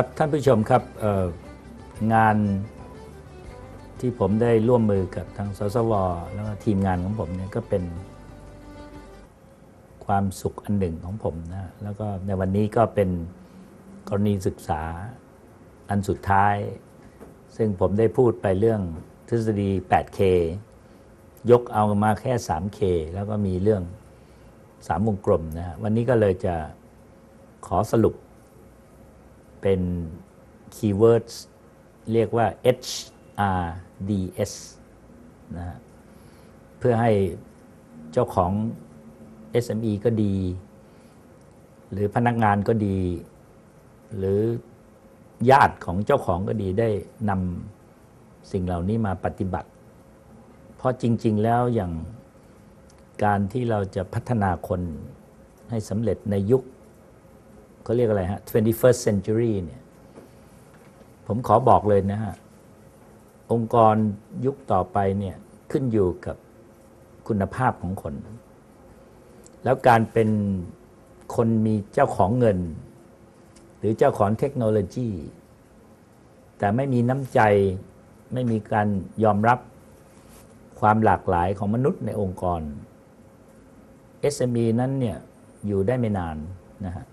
ครับท่านผู้ชมครับงานที่ผมได้ร่วมมือกับทางสสวแล้วก็ทีมงานของผมเนี่ยก็เป็นความสุขอันหนึ่งของผมนะแล้วก็ในวันนี้ก็เป็นกรณีศึกษาอันสุดท้าย ซึ่งผมได้พูดไปเรื่องทฤษฎี 8K ยกเอามาแค่ 3K แล้วก็มีเรื่อง 3 วงกลมนะฮะวันนี้ก็เลยจะขอสรุป เป็นคีย์เวิร์ดเรียกว่า HRDS นะฮะเพื่อให้เจ้าของ SME ก็ดี หรือพนักงานก็ดี หรือญาติของเจ้าของก็ดีได้นำสิ่งเหล่านี้มาปฏิบัติ เพราะจริง ๆ แล้วอย่างการที่เราจะพัฒนาคนให้สำเร็จในยุค เขาเรียกอะไรฮะ 21st century เนี่ยผมขอบอกเลยนะฮะ องค์กรยุคต่อไปเนี่ยขึ้นอยู่กับคุณภาพของคน แล้วการเป็นคนมีเจ้าของเงิน หรือเจ้าของเทคโนโลยี แต่ไม่มีน้ำใจไม่มีการยอมรับความหลากหลายของมนุษย์ในองค์กร SME นั้นเนี่ยอยู่ได้ไม่นานนะฮะ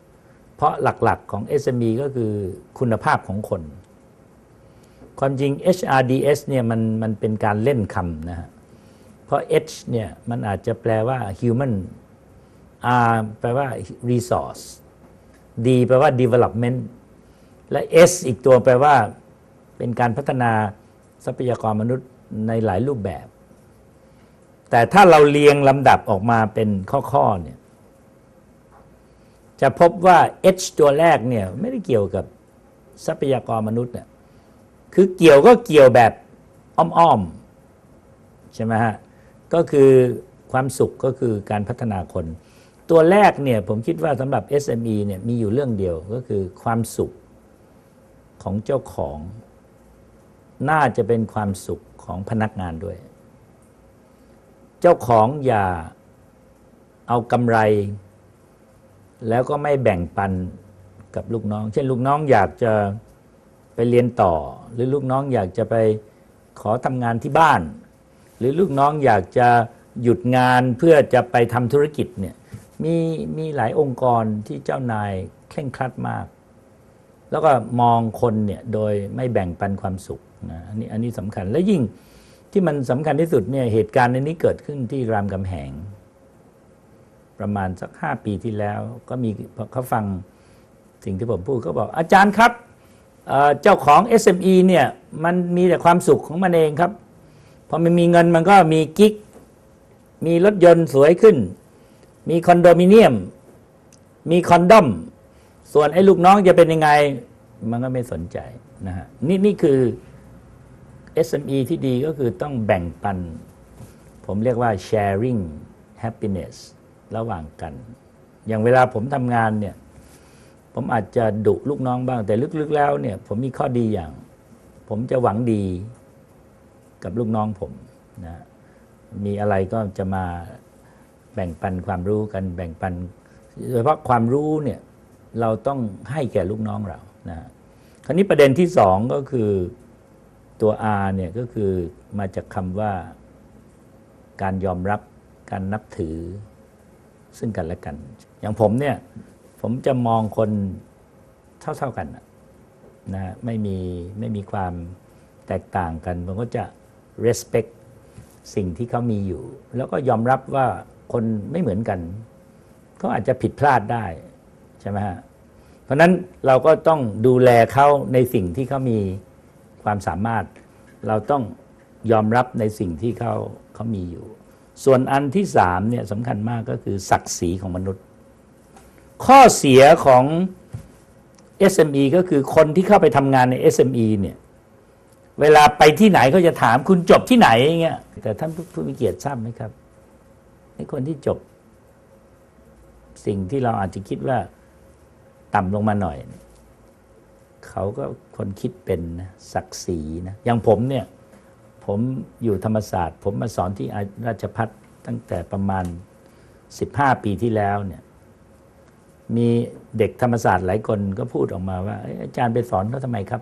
เพราะหลักๆของ SME ก็คือคุณภาพของคน ความจริง HRDS เนี่ยมันมันเป็นการเล่นคำนะฮะ เพราะ H เนี่ยมันอาจจะแปลว่า human R แปลว่า resource D แปลว่า development และ S อีกตัวแปลว่า เป็นการพัฒนาทรัพยากรมนุษย์ในหลายรูปแบบ แต่ถ้าเราเรียงลำดับออกมาเป็นข้อๆเนี่ย จะพบว่า H ตัวแรกเนี่ยไม่ได้เกี่ยวกับทรัพยากรมนุษย์เนี่ยคือเกี่ยวก็เกี่ยวแบบอ้อมๆใช่ไหมฮะก็คือความสุขก็คือการพัฒนาคน ตัวแรกเนี่ยผมคิดว่าสำหรับ SME เนี่ยมีอยู่เรื่องเดียวก็คือความสุขของเจ้าของ น่าจะเป็นความสุขของพนักงานด้วย เจ้าของอย่าเอากำไร แล้วก็ไม่แบ่งปันกับลูกน้อง เช่นลูกน้องอยากจะไปเรียนต่อ หรือลูกน้องอยากจะไปขอทำงานที่บ้าน หรือลูกน้องอยากจะหยุดงานเพื่อจะไปทำธุรกิจเนี่ยมีมีหลายองค์กรที่เจ้านายเคร่งครัดมาก แล้วก็มองคนเนี่ยโดยไม่แบ่งปันความสุขนะอันนี้อันนี้สำคัญและยิ่งที่มันสำคัญที่สุดเนี่ยเหตุการณ์ในนี้เกิดขึ้นที่รามคำแหง ประมาณสักห้าปีที่แล้ว ก็มีเขาฟังสิ่งที่ผมพูดก็บอกอาจารย์ครับเอ่อเจ้าของ SME เนี่ยมันมีแต่ความสุขของมันเองครับ พอมันมีเงินมันก็มีกิ๊ก มีรถยนต์สวยขึ้น มีคอนโดมิเนียม มีคอนดอม ส่วนไอ้ลูกน้องจะเป็นยังไง มันก็ไม่สนใจนะฮะนี่นี่คือ SME ที่ดีก็คือต้องแบ่งปัน ผมเรียกว่า sharing happiness ระหว่างกัน อย่างเวลาผมทำงานเนี่ย ผมอาจจะดุลูกน้องบ้าง แต่ลึกๆแล้วเนี่ย ผมมีข้อดีอย่าง ผมจะหวังดีกับลูกน้องผมนะมีอะไรก็จะมาแบ่งปันความรู้กันแบ่งปันโดยเฉพาะความรู้เนี่ยเราต้องให้แก่ลูกน้องเรานะคราวนี้ประเด็นที่สองก็คือตัว R เนี่ยก็คือมาจากคำว่าการยอมรับการนับถือ ซึ่งกันและกัน อย่างผมเนี่ยผมจะมองคนเท่าๆกันนะฮะไม่มีไม่มีความแตกต่างกันผมก็จะ respect สิ่งที่เขามีอยู่ แล้วก็ยอมรับว่าคนไม่เหมือนกันเขาอาจจะผิดพลาดได้ใช่ไหมฮะเพราะนั้นเราก็ต้องดูแลเขาในสิ่งที่เขามีความสามารถ เราต้องยอมรับในสิ่งที่เขาเขามีอยู่ ส่วนอันที่สามเนี่ยสำคัญมากก็คือศักดิ์ศรีของมนุษย์ ข้อเสียของ SME ก็คือคนที่เข้าไปทำงานใน SME เนี่ยเวลาไปที่ไหนเขาจะถามคุณจบที่ไหนอย่างเงี้ยแต่ท่านผู้มีเกียรติทราบไหมครับในคนที่จบ สิ่งที่เราอาจจะคิดว่าต่ำลงมาหน่อย เขาก็คนคิดเป็นนะศักดิ์ศรีนะอย่างผมเนี่ย ผมอยู่ธรรมศาสตร์ ผมมาสอนที่ราชพัฒตั้งแต่ประมาณ 15 ปีที่แล้วเนี่ยมีเด็กธรรมศาสตร์หลายคนก็พูดออกมาว่าอาจารย์ไปสอนเขาทำไมครับ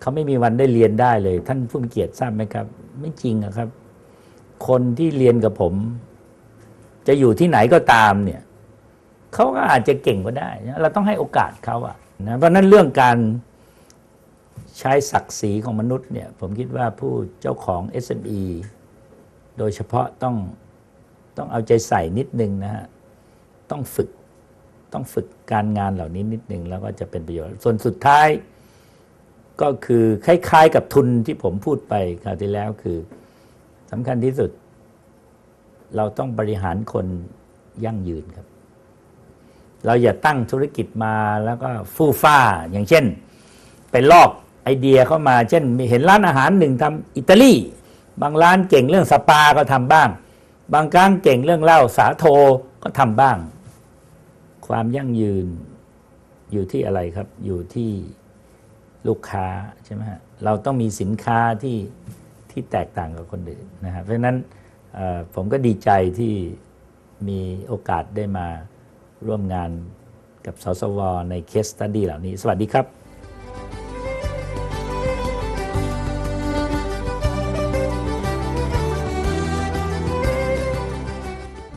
เขาไม่มีวันได้เรียนได้เลย ท่านผู้มีเกียรติทราบไหมครับ ไม่จริงอะครับ คนที่เรียนกับผม จะอยู่ที่ไหนก็ตามเนี่ยเขาก็อาจจะเก่งก็ได้ เราต้องให้โอกาสเขาอะนะเพราะฉะนั้นเรื่องการ ใช้ศักดิ์ศรีของมนุษย์เนี่ยผมคิดว่าผู้เจ้าของ SME โดยเฉพาะต้องต้องเอาใจใส่นิดนึงนะฮะต้องฝึกต้องฝึกการงานเหล่านี้นิดนึงแล้วก็จะเป็นประโยชน์ ส่วนสุดท้ายก็คือคล้ายๆกับทุนที่ผมพูดไปคราวที่แล้วคือสำคัญที่สุด เราต้องบริหารคนยั่งยืนครับ เราอย่าตั้งธุรกิจมาแล้วก็ฟู่ฟ้าอย่างเช่น ไปลอก ไอเดียเข้ามา เช่นมีเห็นร้านอาหารหนึ่งทำอิตาลี บางร้านเก่งเรื่องสปาก็ทำบ้าง บางครั้งเก่งเรื่องเหล้าสาโทก็ทำบ้าง ความยั่งยืนอยู่ที่อะไรครับ อยู่ที่ลูกค้าใช่ไหมฮะ เราต้องมีสินค้าที่ที่แตกต่างกับคนอื่นนะครับ เพราะฉะนั้นผมก็ดีใจที่มีโอกาสได้มาร่วมงานกับสสวในเคสตัดดี้เหล่านี้ สวัสดีครับ